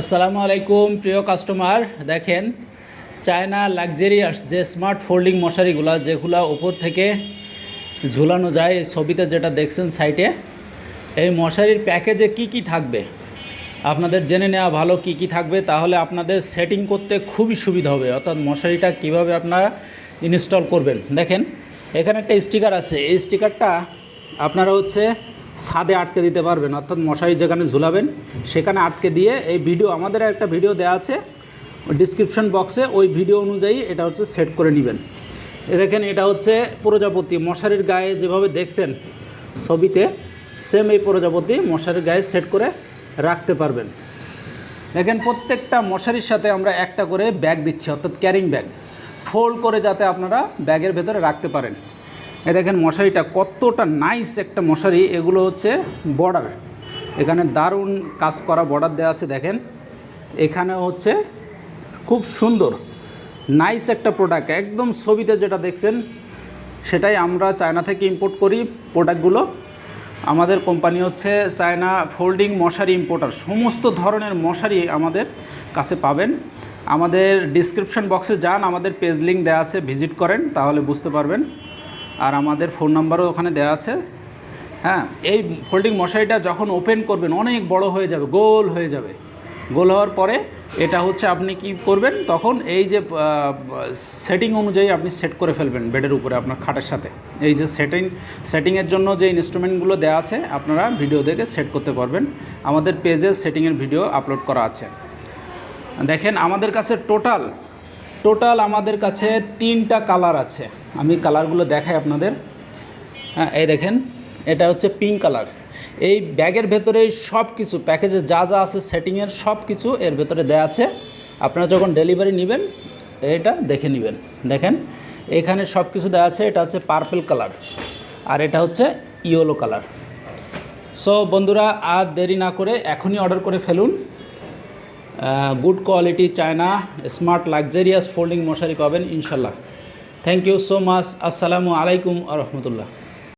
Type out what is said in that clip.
আসসালামু আলাইকুম, প্রিয় কাস্টমার। দেখেন, চায়না লাক্সারিয়াস যে স্মার্ট ফোল্ডিং মশারিগুলো, যেগুলো ওপর থেকে ঝুলানো যায়, এই ছবিতে যেটা দেখছেন সাইটে, এই মশারির প্যাকেজে কি কি থাকবে? আপনাদের জেনে নেওয়া ভালো কি কি থাকবে, তাহলে আপনাদের সেটিং করতে খুবই সুবিধা হবে। অর্থাৎ মশারিটা কীভাবে আপনারা ইনস্টল করবেন। দেখেন, এখানে একটা স্টিকার আছে। এই স্টিকারটা আপনারা হচ্ছে ছাদে আটকে দিতে পারবেন। অর্থাৎ মশারি যেখানে ঝুলাবেন, সেখানে আটকে দিয়ে এই ভিডিও, আমাদের একটা ভিডিও দেওয়া আছে ডিসক্রিপশন বক্সে ওই ভিডিও অনুযায়ী এটা হচ্ছে সেট করে নেবেন। দেখেন, এটা হচ্ছে প্রজাপতি, মশারির গায়ে যেভাবে দেখছেন, ছবিতে সেম এই প্রজাপতি মশারির গায়ে সেট করে রাখতে পারবেন। দেখেন, প্রত্যেকটা মশারির সাথে আমরা একটা করে ব্যাগ দিচ্ছি, অর্থাৎ ক্যারিং ব্যাগ ফোল্ড করে যাতে আপনারা ব্যাগের ভেতরে রাখতে পারেন। এ দেখেন মশারিটা কতটা নাইস একটা মশারি। এগুলো হচ্ছে বর্ডার এখানে দারুণ কাজ করা বর্ডার দেওয়া আছে, দেখেন। এখানে হচ্ছে খুব সুন্দর নাইস একটা প্রোডাক্ট একদম ছবিতে যেটা দেখছেন, সেটাই আমরা চায়না থেকে ইম্পোর্ট করি প্রোডাক্টগুলো আমাদের কোম্পানি হচ্ছে চায়না ফোল্ডিং মশারি ইম্পোর্টার সমস্ত ধরনের মশারি আমাদের কাছে পাবেন। আমাদের ডিসক্রিপশন বক্সে যান, আমাদের পেজ লিঙ্ক দেওয়া আছে ভিজিট করেন, তাহলে বুঝতে পারবেন। আর আমাদের ফোন নাম্বারও ওখানে দেওয়া আছে। হ্যাঁ এই ফোল্ডিং মশারিটা যখন ওপেন করবেন, অনেক বড় হয়ে যাবে, গোল হয়ে যাবে। গোল হওয়ার পরে এটা হচ্ছে আপনি কি করবেন, তখন এই যে সেটিং অনুযায়ী আপনি সেট করে ফেলবেন বেডের উপরে আপনার খাটের সাথে। এই যে সেটিং সেটিংয়ের জন্য যে ইনস্ট্রুমেন্টগুলো দেওয়া আছে, আপনারা ভিডিও দেখে সেট করতে পারবেন। আমাদের পেজে সেটিংয়ের ভিডিও আপলোড করা আছে। দেখেন, আমাদের কাছে টোটাল টোটাল আমাদের কাছে তিনটা কালার আছে। আমি কালারগুলো দেখাই আপনাদের। হ্যাঁ এই দেখেন, এটা হচ্ছে পিঙ্ক কালার এই ব্যাগের ভেতরে সব কিছু প্যাকেজে যা যা আছে সেটিংয়ের সব কিছু এর ভেতরে দেওয়া আছে। আপনারা যখন ডেলিভারি নেবেন, এটা দেখে নেবেন। দেখেন, এখানে সব কিছু দেওয়া আছে, এটা হচ্ছে পার্পল কালার আর এটা হচ্ছে ইয়েলো কালার সো বন্ধুরা, আর দেরি না করে এখনই অর্ডার করে ফেলুন। Good quality China smart luxurious folding মশারি পাবেন, ইনশাল্লাহ। থ্যাংক ইউ সো মাচ আসসালামু আলাইকুম আ রহমতুল্লাহ